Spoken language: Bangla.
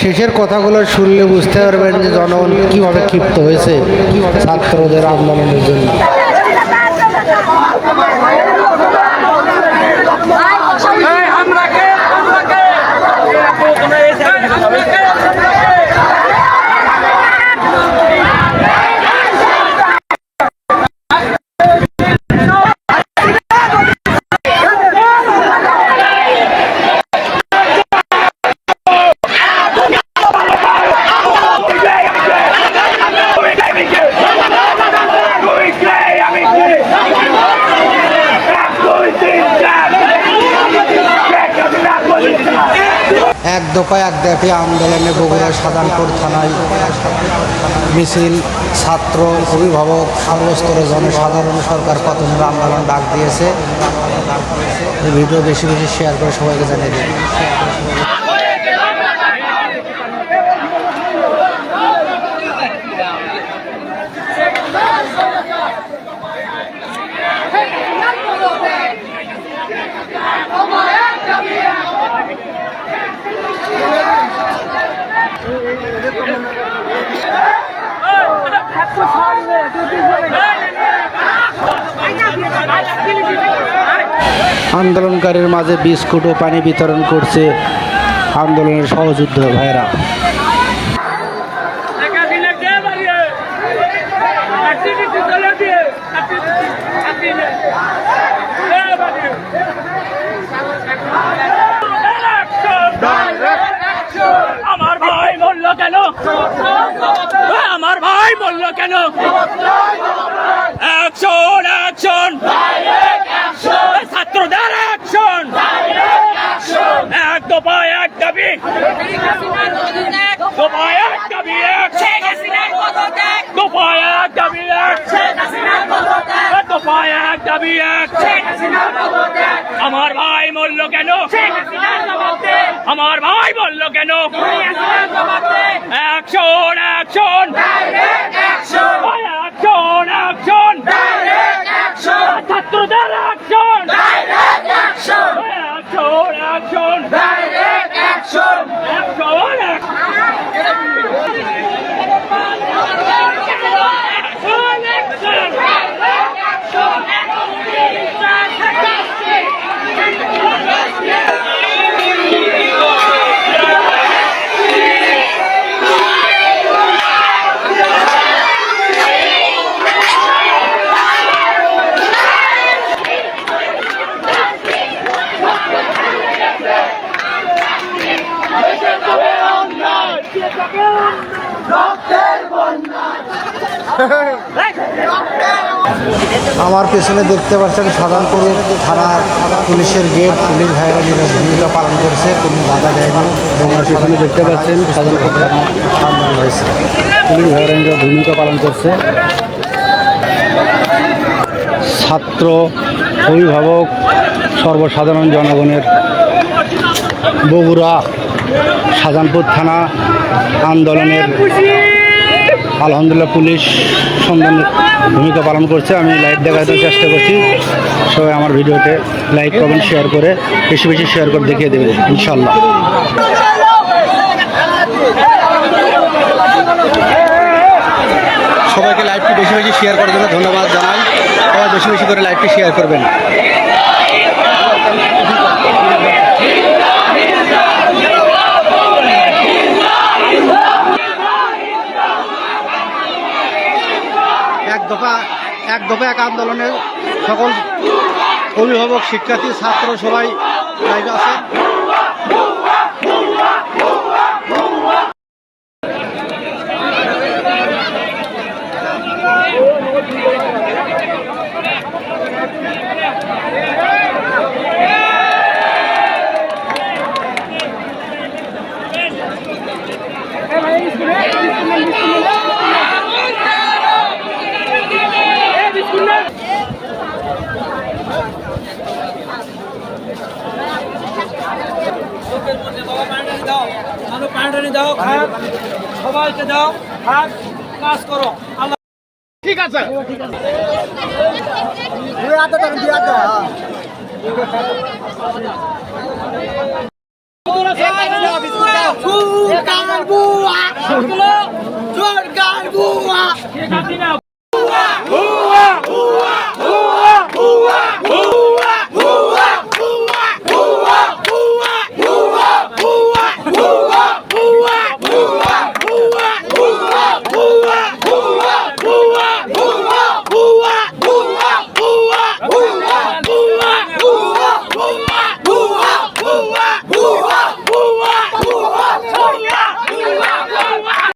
শেষের কথাগুলো শুনলে বুঝতে পারবেন যে জনগণ কীভাবে ক্ষিপ্ত হয়েছে ছাত্রদের আন্দোলনের জন্য। এক দফায় এক দেখে আন্দোলনে বগুড়া সাধারণপুর থানায় মিছিল, ছাত্র, অভিভাবক, সর্বস্তরের জনসাধারণ সরকার পতনের আন্দোলন ডাক দিয়েছে। ভিডিও বেশি বেশি শেয়ার করে সবাইকে জানিয়ে দিন। আন্দোলনকারীর মাঝে বিস্কুট ও পানি বিতরণ করছে আন্দোলনের সহযুদ্ধ ভাইরা আমার ভাই মরল কেন? আমার ভাই অ্যাকশন অ্যাকশন ছাত্রদের অ্যাকশন এক দফায় এক দাবি। দফায় এক দাবি এক। দফায় এক দাবি এক। দফায় এক দাবি এক। আমার ভাই মরল কেন? আমার ভাই বলল কেন? অ্যাকশন অ্যাকশন আমার পেছনে দেখতে পাচ্ছেন সাধারণপুর থানার পুলিশের গেট পুলিশ ভাইরা নিজের ভূমিকা পালন করছে, কোনো বাধা দেয়নি। আমার পেছনে দেখতে পাচ্ছেন সাধারণপুর হয়েছে পুলিশ ভাইরা নিজের ভূমিকা পালন করছে। ছাত্র অভিভাবক, সর্বসাধারণ জনগণের বগুড়া শাহজাহানপুর থানা আন্দোলনের আলহামদুলিল্লাহ পুলিশ সন্ধান ভূমিকা পালন করছে। আমি লাইভ দেখাতে চেষ্টা করছি। সবাই আমার ভিডিওতে লাইক কমেন্ট শেয়ার করে বেশি বেশি শেয়ার করে দেখিয়ে দেবে ইনশাল্লাহ সবাইকে লাইভটি বেশি বেশি শেয়ার করার জন্য ধন্যবাদ জানাই। সবাই বেশি বেশি করে লাইভটি শেয়ার করবেন এক দফা এক দফা এক আন্দোলনের সকল অভিভাবক শিক্ষার্থী ছাত্র সবাই লাইভে দাও। মানুষ পানি দাও খাক সবাইকে দাও খাক কাজ করো। আল্লাহ ঠিক আছে। ঠিক আছে